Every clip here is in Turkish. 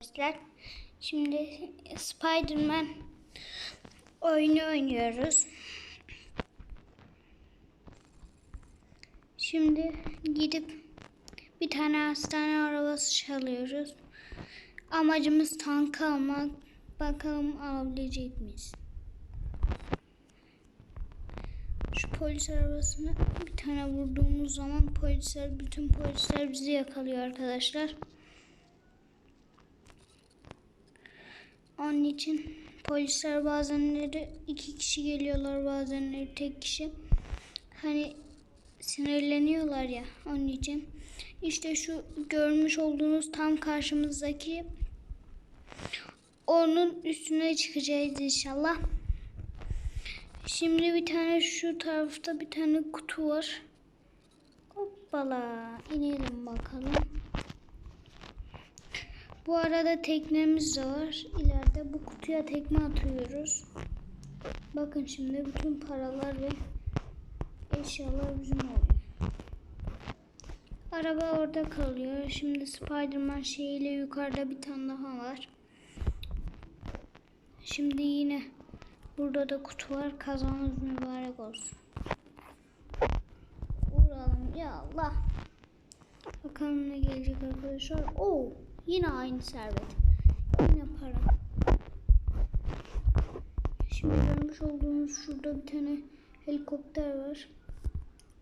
arkadaşlar. Şimdi Spider-Man oyunu oynuyoruz. Şimdi gidip bir tane hastane arabası çalıyoruz. Amacımız tank almak. Bakalım alabilecek miyiz? Şu polis arabasını bir tane vurduğumuz zaman polisler, bütün polisler bizi yakalıyor arkadaşlar. Onun için polisler bazenleri iki kişi geliyorlar bazenleri tek kişi. Hani sinirleniyorlar ya onun için. İşte şu görmüş olduğunuz tam karşımızdaki onun üstüne çıkacağız inşallah. Şimdi bir tane şu tarafta bir tane kutu var. Hoppala inelim bakalım. Bu arada teknemiz de var. İleride bu kutuya tekme atıyoruz. Bakın şimdi bütün paralar ve eşyalar bizim oluyor. Araba orada kalıyor. Şimdi Spiderman şeyiyle yukarıda bir tane daha var. Şimdi yine burada da kutu var. Kazanız mübarek olsun. Vuralım ya Allah. Bakalım ne gelecek arkadaşlar. Oo, yine aynı servet. Yine para. Şimdi görmüş olduğunuz şurada bir tane helikopter var.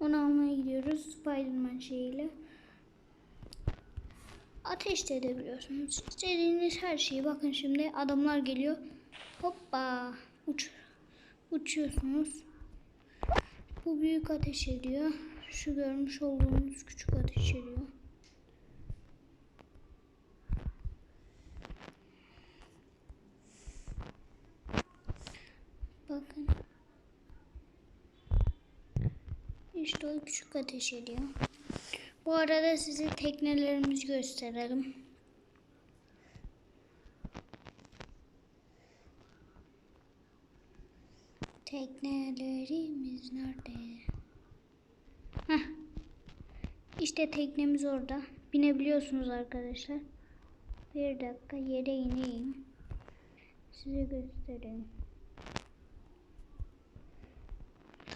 Onu almaya gidiyoruz Spiderman şeyiyle. Ateş de edebiliyorsunuz. İstediğiniz her şeyi. Bakın şimdi adamlar geliyor. Hoppa. Uç, uçuyorsunuz. Bu büyük ateş ediyor. Şu görmüş olduğunuz küçük ateş ediyor. Bakın. İşte o küçük ateş ediyor. Bu arada size teknelerimizi gösterelim. Teknelerimiz nerede? Heh. İşte teknemiz orada. Binebiliyorsunuz arkadaşlar. Bir dakika yere ineyim. Size göstereyim.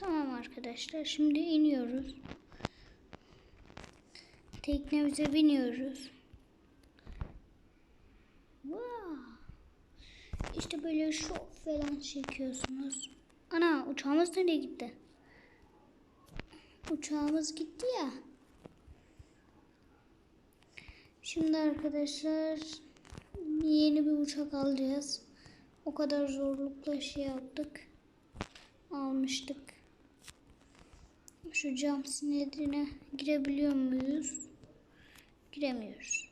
Tamam arkadaşlar. Şimdi iniyoruz. Teknemize biniyoruz. Wow. İşte böyle şov falan çekiyorsunuz. Ana uçağımız nereye gitti? Uçağımız gitti ya. Şimdi arkadaşlar yeni bir uçak alacağız. O kadar zorlukla şey yaptık. Almıştık. Şu cam sinirine girebiliyor muyuz? Giremiyoruz.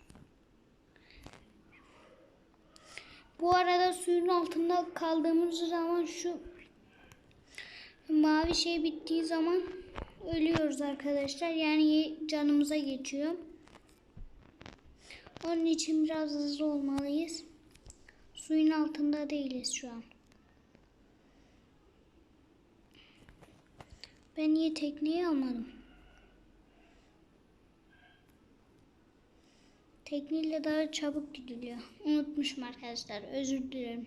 Bu arada suyun altında kaldığımız zaman şu mavi şey bittiği zaman ölüyoruz arkadaşlar. Yani canımıza geçiyor. Onun için biraz hızlı olmalıyız. Suyun altında değiliz şu an. Ben niye tekneyi almadım? Tekneyle daha çabuk gidiliyor. Unutmuşum arkadaşlar. Özür dilerim.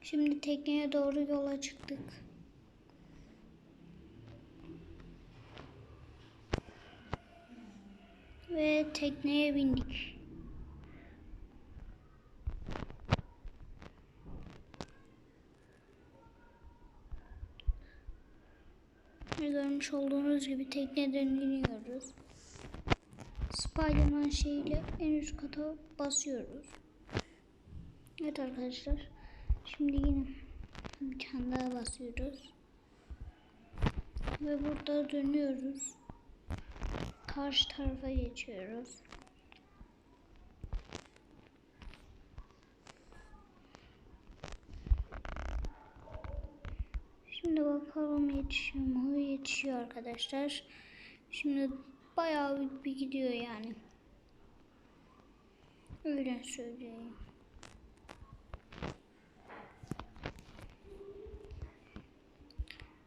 Şimdi tekneye doğru yola çıktık. Ve tekneye bindik. Ve görmüş olduğunuz gibi tekneden iniyoruz. Spiderman şeyiyle en üst kata basıyoruz. Evet arkadaşlar. Şimdi yine daha basıyoruz. Ve burada dönüyoruz. Karşı tarafa geçiyoruz. Şimdi bakalım yetişiyor mu? Yetişiyor arkadaşlar. Şimdi bayağı bir, gidiyor yani. Öyle söyleyeyim.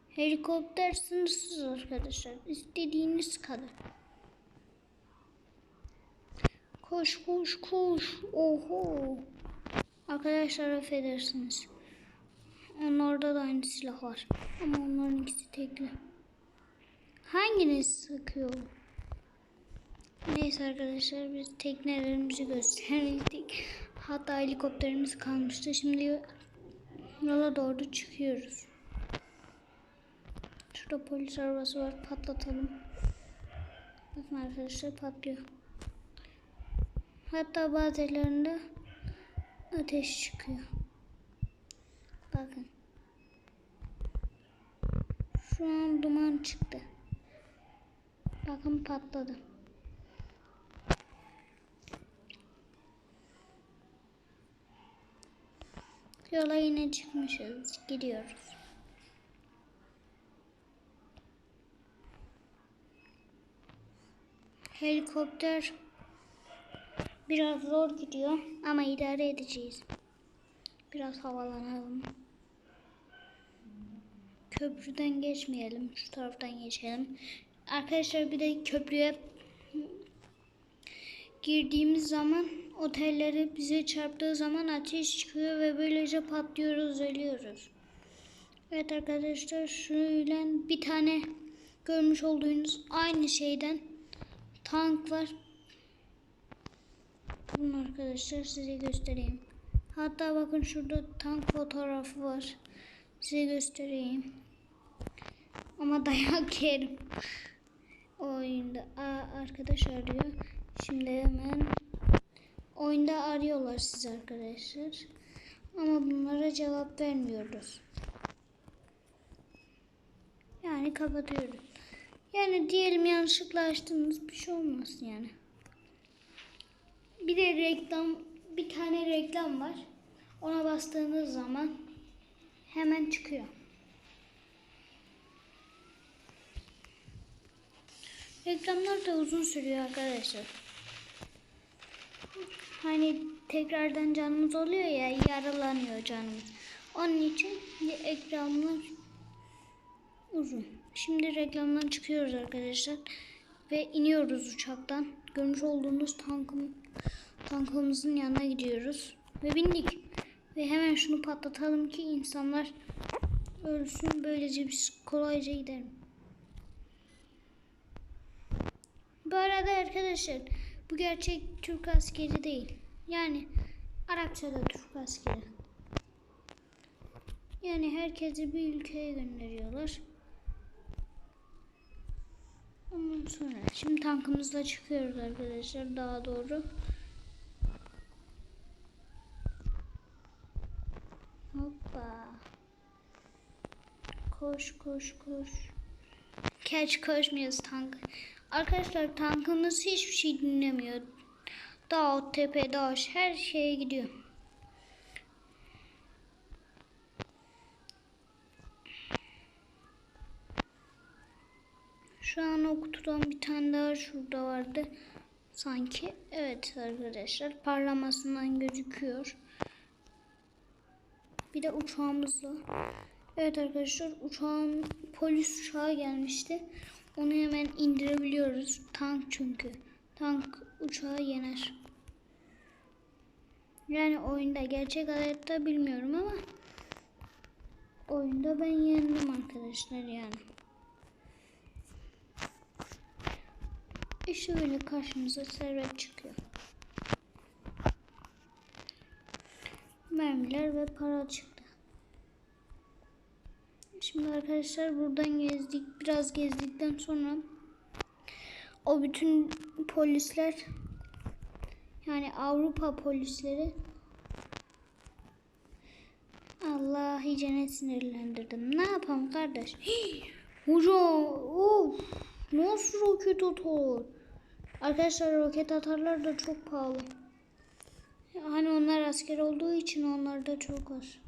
Helikopter sınırsız arkadaşlar. İstediğiniz kadar. Koş koş koş. Oho. Arkadaşlar affedersiniz. Onlarda da aynı silah var. Ama onların ikisi tekli. Hanginiz sıkıyor? Neyse arkadaşlar biz teknelerimizi gösterdik. Hatta helikopterimiz kalmıştı. Şimdi yola doğru çıkıyoruz. Şurada polis arabası var. Patlatalım. Bakın arkadaşlar patlıyor. Hatta bazılarında ateş çıkıyor. Bakın. Şu an duman çıktı. Bakın patladı. Yola yine çıkmışız. Gidiyoruz. Helikopter biraz zor gidiyor ama idare edeceğiz. Biraz havalanalım. Köprüden geçmeyelim. Şu taraftan geçelim. Arkadaşlar bir de köprüye girdiğimiz zaman otelleri bize çarptığı zaman ateş çıkıyor ve böylece patlıyoruz, ölüyoruz. Evet arkadaşlar şöyle bir tane görmüş olduğunuz aynı şeyden tank var. Bunu arkadaşlar size göstereyim. Hatta bakın şurada tank fotoğrafı var. Size göstereyim. Ama dayak yerim. Oyunda Aa, arkadaş arıyor. Şimdi hemen oyunda arıyorlar siz arkadaşlar. Ama bunlara cevap vermiyoruz. Yani kapatıyoruz. Yani diyelim yanlışlıkla açtığımız bir şey olmaz yani. Bir de reklam, bir tane reklam var. Ona bastığınız zaman hemen çıkıyor. Reklamlar da uzun sürüyor arkadaşlar. Hani tekrardan canımız oluyor ya yaralanıyor canımız. Onun için reklamlar uzun. Şimdi reklamdan çıkıyoruz arkadaşlar. Ve iniyoruz uçaktan. Görmüş olduğunuz tankım, tankımızın yanına gidiyoruz. Ve bindik. Ve hemen şunu patlatalım ki insanlar ölsün. Böylece biz kolayca gidelim. Bu arada arkadaşlar bu gerçek Türk askeri değil. Yani Arapçada Türk askeri. Yani herkesi bir ülkeye gönderiyorlar. Ondan sonra şimdi tankımızla çıkıyoruz arkadaşlar daha doğru. Hoppa. Koş koş koş. Geç koşmuyoruz tank. Arkadaşlar tankımız hiçbir şey dinlemiyor. Dağ, tepe, daş her şeye gidiyor. Şu an o bir tane daha şurada vardı. Sanki. Evet arkadaşlar parlamasından gözüküyor. Bir de uçağımızla. Evet arkadaşlar uçağın polis uçağı gelmişti. Onu hemen indirebiliyoruz. Tank çünkü. Tank uçağı yener. Yani oyunda gerçek hayatta bilmiyorum ama oyunda ben yendim arkadaşlar yani. İşte böyle karşımıza servet çıkıyor. Mermiler ve para çıktı. Şimdi arkadaşlar buradan gezdik. Biraz gezdikten sonra o bütün polisler yani Avrupa polisleri Allah iyice sinirlendirdim. Ne yapalım kardeş? Hii, hocam of nasıl roket atar? Arkadaşlar roket atarlar da çok pahalı. Hani onlar asker olduğu için onlar da çok az.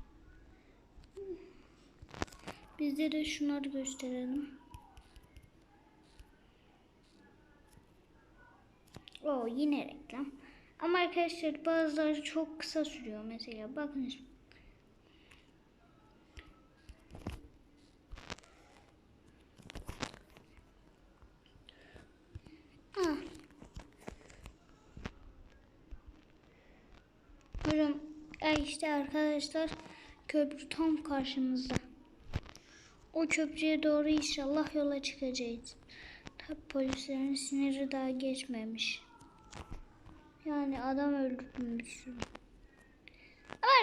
Bizlere şunları gösterelim. O yine reklam. Ama arkadaşlar bazıları çok kısa sürüyor mesela. Bakın şimdi. Ah. İşte arkadaşlar köprü tam karşımızda. O köprüye doğru inşallah yola çıkacağız. Tabi polislerin siniri daha geçmemiş. Yani adam. Ama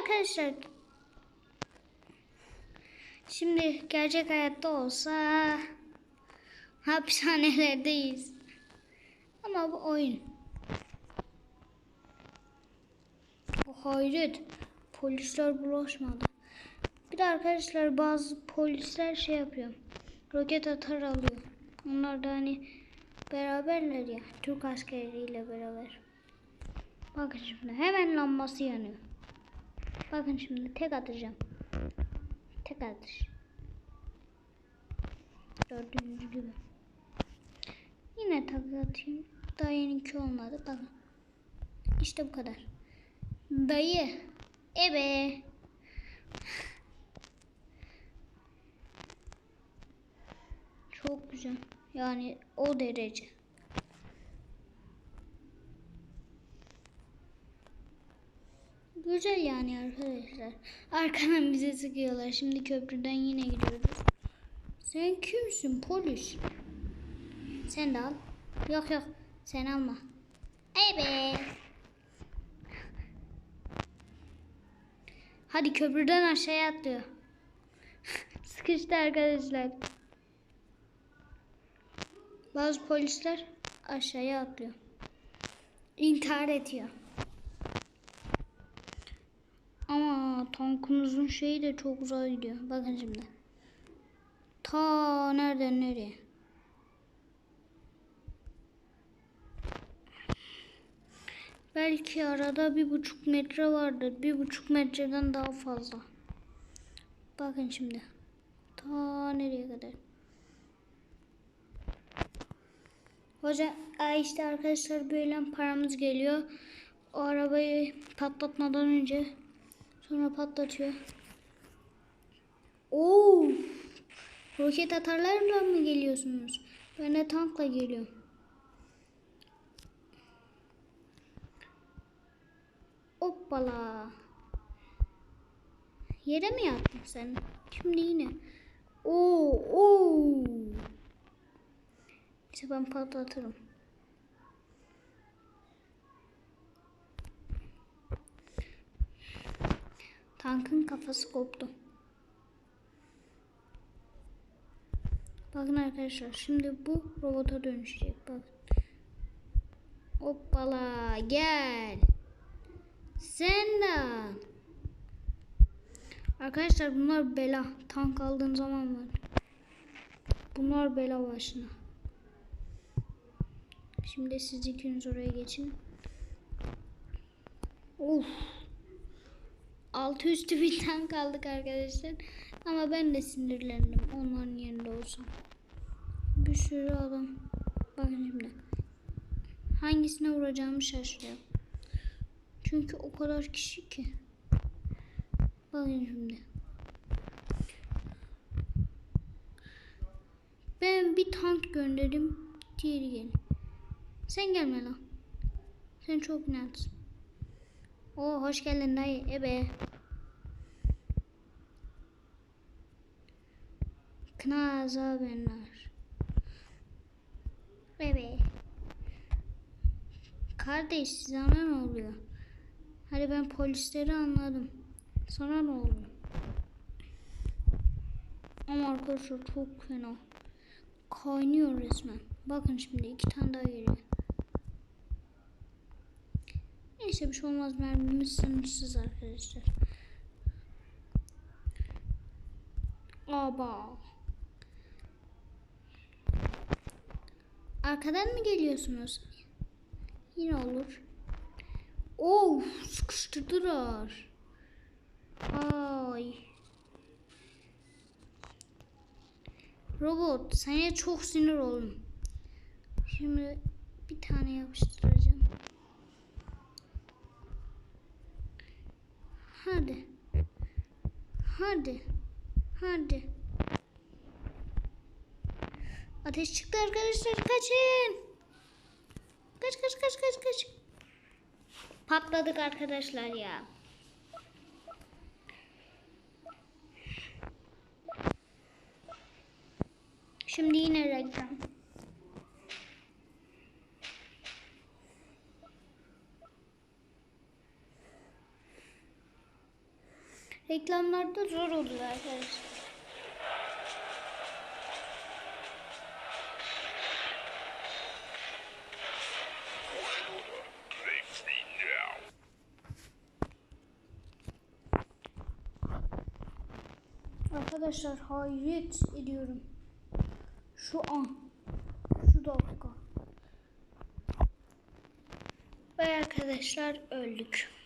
arkadaşlar şimdi gerçek hayatta olsa hapishanelerdeyiz. Ama bu oyun. O hayret. Polisler bulaşmadı. Arkadaşlar bazı polisler şey yapıyor. Roket atar alıyor. Onlar da hani beraberler ya. Türk askerleriyle beraber. Bakın şimdi hemen lambası yanıyor. Bakın şimdi tek atacağım. Tek atış. Gördüğünüz gibi. Yine tak atayım. Daha yeninki olmadı. Bakın. İşte bu kadar. Dayı. Ebe. Çok güzel. Yani o derece. Güzel yani arkadaşlar. Arkadan bize sıkıyorlar. Şimdi köprüden yine gidiyoruz. Sen kimsin polis? Sen de al. Yok yok sen alma. Ebe. Hadi köprüden aşağıya atlıyor. Sıkıştı arkadaşlar. Bazı polisler aşağıya atlıyor. İntihar ediyor. Ama tankımızın şeyi de çok uzağa gidiyor. Bakın şimdi. Ta nereden nereye? Belki arada bir buçuk metre vardır. Bir buçuk metreden daha fazla. Bakın şimdi. Ta nereye kadar? Hoca işte arkadaşlar böyle paramız geliyor. O arabayı patlatmadan önce sonra patlatıyor. Oo! Roket atarlarla mı geliyorsunuz? Ben de tankla geliyorum. Hoppala. Yere mi yattın sen? Şimdi yine. Oo, oo. Ben patlatırım. Tankın kafası koptu. Bakın arkadaşlar şimdi bu robota dönüşecek. Bak. Hoppala gel. Sen de. Arkadaşlar bunlar bela. Tank aldığın zaman var. Bunlar bela başına. Şimdi siz ikiniz oraya geçin. Of. Altı üstü bir tank aldık arkadaşlar. Ama ben de sinirlendim. Onların yerinde olsam. Bir sürü adam. Bakın şimdi. Hangisine vuracağımı şaşırıyorum. Çünkü o kadar kişi ki. Bakın şimdi. Ben bir tank gönderdim. Diğeri gel. Sen gelme lan. Sen çok inatsın. Oo hoş geldin dayı. Ebe. Kına azabenler. Ebe. Kardeş sana ne oluyor? Hadi ben polisleri anladım. Sana ne oluyor? Ama arkadaşlar çok fena. Kaynıyor resmen. Bakın şimdi iki tane daha geliyor. Neyse bir şey olmaz mermimiz sınırsız arkadaşlar. Aba. Arkadan mı geliyorsunuz? Yine olur. Of sıkıştırdılar. Ay. Robot sana çok sinir oldum. Şimdi bir tane yapıştıracağım. Hadi. Hadi. Hadi. Ateş çıktı arkadaşlar kaçın. Kaç kaç kaç kaç kaç. Patladık arkadaşlar ya. Şimdi yine reklam. Reklamlarda zor oluyor arkadaşlar. Arkadaşlar hayret ediyorum. Şu an. Şu dakika. Ve arkadaşlar öldük.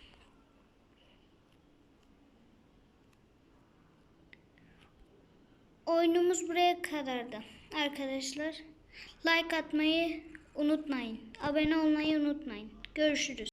Oyunumuz buraya kadardı. Arkadaşlar like atmayı unutmayın. Abone olmayı unutmayın. Görüşürüz.